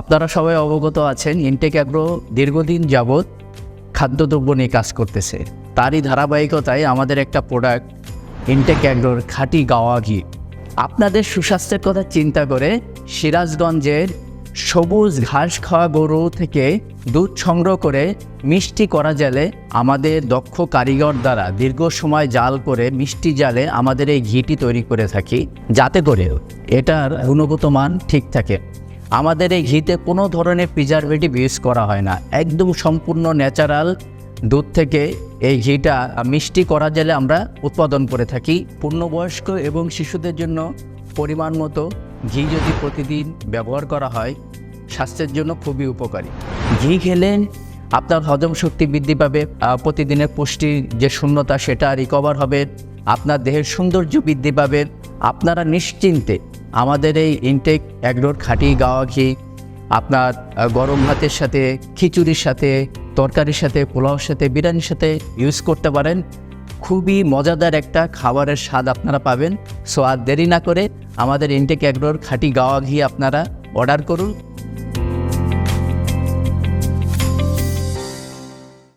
আপনারা সবাই অবগত আছেন ইনটেক অ্যাগ্রো দীর্ঘদিন যাবৎ খাদ্যদ্রব্য নিয়ে কাজ করতেছে। তারই ধারাবাহিকতায় আমাদের একটা প্রোডাক্ট ইনটেক অ্যাগ্রোর খাঁটি গাওয়া ঘি। আপনাদের সুস্বাস্থ্যের কথা চিন্তা করে সিরাজগঞ্জের সবুজ ঘাস খাওয়া গরু থেকে দুধ সংগ্রহ করে মিষ্টি করা জালে আমাদের দক্ষ কারিগর দ্বারা দীর্ঘ সময় জাল করে মিষ্টি জালে আমাদের এই ঘিটি তৈরি করে থাকি। যাতে করে এটার গুণগত মান ঠিক থাকে। আমাদের এই ঘিতে কোনো ধরনের প্রিজারভেটিভ ইউজ করা হয় না। একদম সম্পূর্ণ ন্যাচারাল দুধ থেকে এই ঘিটা মিষ্টি করা জেলে আমরা উৎপাদন করে থাকি। পূর্ণবয়স্ক এবং শিশুদের জন্য পরিমাণ মতো ঘি যদি প্রতিদিন ব্যবহার করা হয়, স্বাস্থ্যের জন্য খুবই উপকারী। ঘি খেলে আপনার হজম শক্তি বৃদ্ধি পাবে প্রতিদিনের পুষ্টির যে শূন্যতা সেটা রিকভার হবে, আপনার দেহের সৌন্দর্য বৃদ্ধি পাবে, আপনারা নিশ্চিন্তে আমাদের এই ইনটেক একডোর খাঁটি গাওয়া ঘি, আপনার গরম ভাতের সাথে, খিচুড়ির সাথে, তরকারির সাথে পোলাওর সাথে, বিরিয়ানির সাথে ইউজ করতে পারেন। খুবই মজাদার একটা খাবারের স্বাদ আপনারা পাবেন। সো আর দেরি না করে আমাদের ইনটেক একডোর খাঁটি গাওয়া ঘি আপনারা অর্ডার করুন।